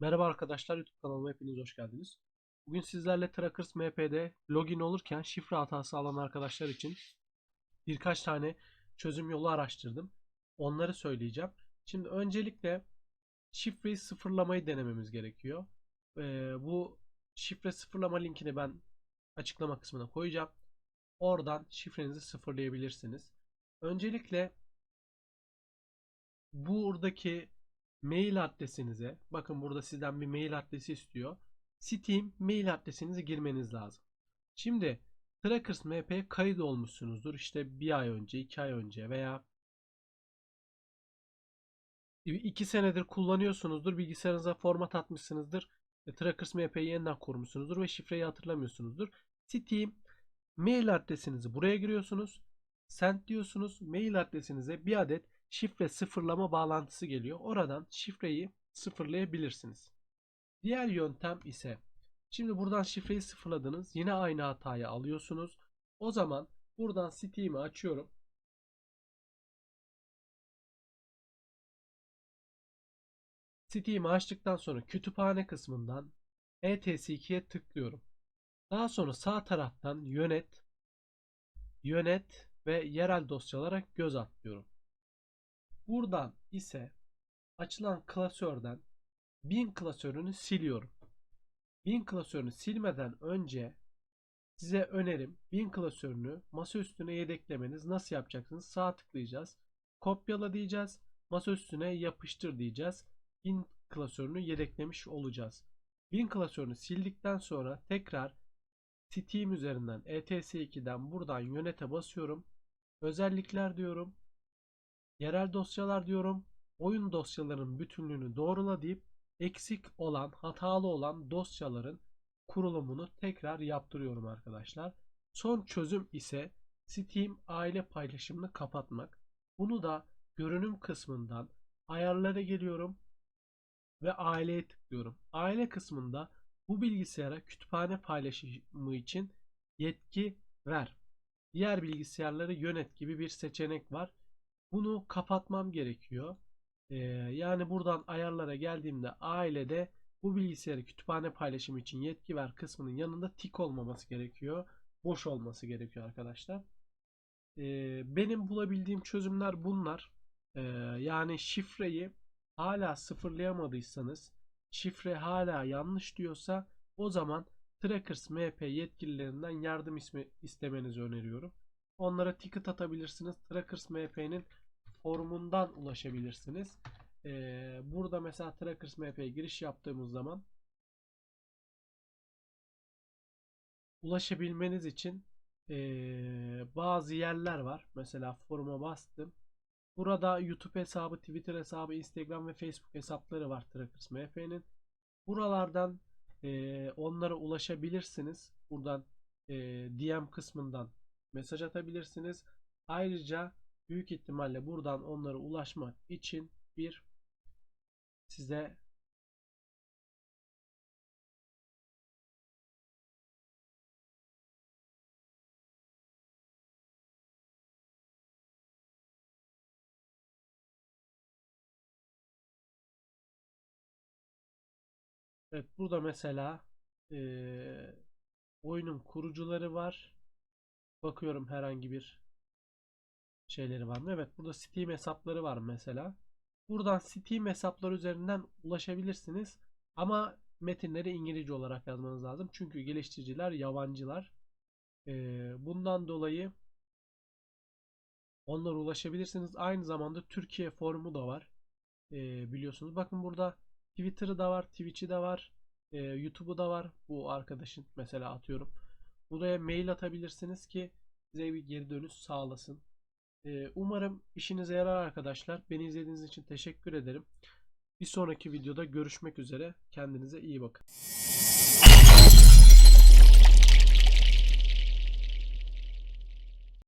Merhaba arkadaşlar YouTube kanalıma hepiniz hoş geldiniz. Bugün sizlerle Trackers MP'de login olurken şifre hatası alan arkadaşlar için birkaç tane çözüm yolu araştırdım. Onları söyleyeceğim. Şimdi öncelikle şifreyi sıfırlamayı denememiz gerekiyor. Ee, bu şifre sıfırlama linkini ben açıklama kısmına koyacağım. Oradan şifrenizi sıfırlayabilirsiniz. Öncelikle buradaki mail adresinize bakın burada sizden bir mail adresi istiyor. Steam mail adresinizi girmeniz lazım. Şimdi Trackers MP kayıt olmuşsunuzdur. İşte bir ay önce, iki ay önce veya iki senedir kullanıyorsunuzdur. Bilgisayarınıza format atmışsınızdır. E, Trackers MP'yi yeniden kurmuşsunuzdur ve şifreyi hatırlamıyorsunuzdur. Steam mail adresinizi buraya giriyorsunuz. Send diyorsunuz. Mail adresinize bir adet şifre sıfırlama bağlantısı geliyor. Oradan şifreyi sıfırlayabilirsiniz. Diğer yöntem ise şimdi buradan şifreyi sıfırladınız. Yine aynı hatayı alıyorsunuz. O zaman buradan Steam'i açıyorum. Steam'i açtıktan sonra kütüphane kısmından ETS2'ye tıklıyorum. Daha sonra sağ taraftan yönet, yönet ve yerel dosyalara göz atlıyorum. Buradan ise açılan klasörden bin klasörünü siliyorum. Bin klasörünü silmeden önce size önerim bin klasörünü masa üstüne yedeklemeniz. Nasıl yapacaksınız? Sağ tıklayacağız. Kopyala diyeceğiz. Masa üstüne yapıştır diyeceğiz. Bin klasörünü yedeklemiş olacağız. Bin klasörünü sildikten sonra tekrar Steam üzerinden ETS2'den buradan yönete basıyorum. Özellikler diyorum. Yerel dosyalar diyorum. Oyun dosyalarının bütünlüğünü doğrula deyip eksik olan, hatalı olan dosyaların kurulumunu tekrar yaptırıyorum arkadaşlar. Son çözüm ise Steam aile paylaşımını kapatmak. Bunu da görünüm kısmından ayarlara geliyorum ve aileye tıklıyorum. Aile kısmında bu bilgisayara kütüphane paylaşımı için yetki ver. Diğer bilgisayarları yönet gibi bir seçenek var. Bunu kapatmam gerekiyor. Ee, yani buradan ayarlara geldiğimde ailede bu bilgisayarı kütüphane paylaşımı için yetki ver kısmının yanında tik olmaması gerekiyor. Boş olması gerekiyor arkadaşlar. Ee, benim bulabildiğim çözümler bunlar. Ee, yani şifreyi hala sıfırlayamadıysanız şifre hala yanlış diyorsa o zaman Trackers MP yetkililerinden yardım ismi istemenizi öneriyorum. Onlara ticket atabilirsiniz. Trackers MP'nin forumundan ulaşabilirsiniz. Ee, burada mesela Trackers MP'ye giriş yaptığımız zaman ulaşabilmeniz için ee, bazı yerler var. Mesela foruma bastım. Burada YouTube hesabı, Twitter hesabı, Instagram ve Facebook hesapları var Trackers MP'nin. Buralardan e, onlara ulaşabilirsiniz. Buradan e, DM kısmından mesaj atabilirsiniz. Ayrıca büyük ihtimalle buradan onlara ulaşmak için bir size Evet burada mesela e, oyunun kurucuları var. Bakıyorum herhangi bir şeyleri var mı? Evet burada Steam hesapları var mesela. Buradan Steam hesapları üzerinden ulaşabilirsiniz. Ama metinleri İngilizce olarak yazmanız lazım. Çünkü geliştiriciler yabancılar. Ee, bundan dolayı onlara ulaşabilirsiniz. Aynı zamanda Türkiye forumu da var. Ee, biliyorsunuz. Bakın burada Twitter'ı da var. Twitch'i de var. E, YouTube'u da var. Bu arkadaşın mesela atıyorum. Buraya mail atabilirsiniz ki size bir geri dönüş sağlasın. Ee, umarım işinize yarar arkadaşlar. Beni izlediğiniz için teşekkür ederim. Bir sonraki videoda görüşmek üzere. Kendinize iyi bakın.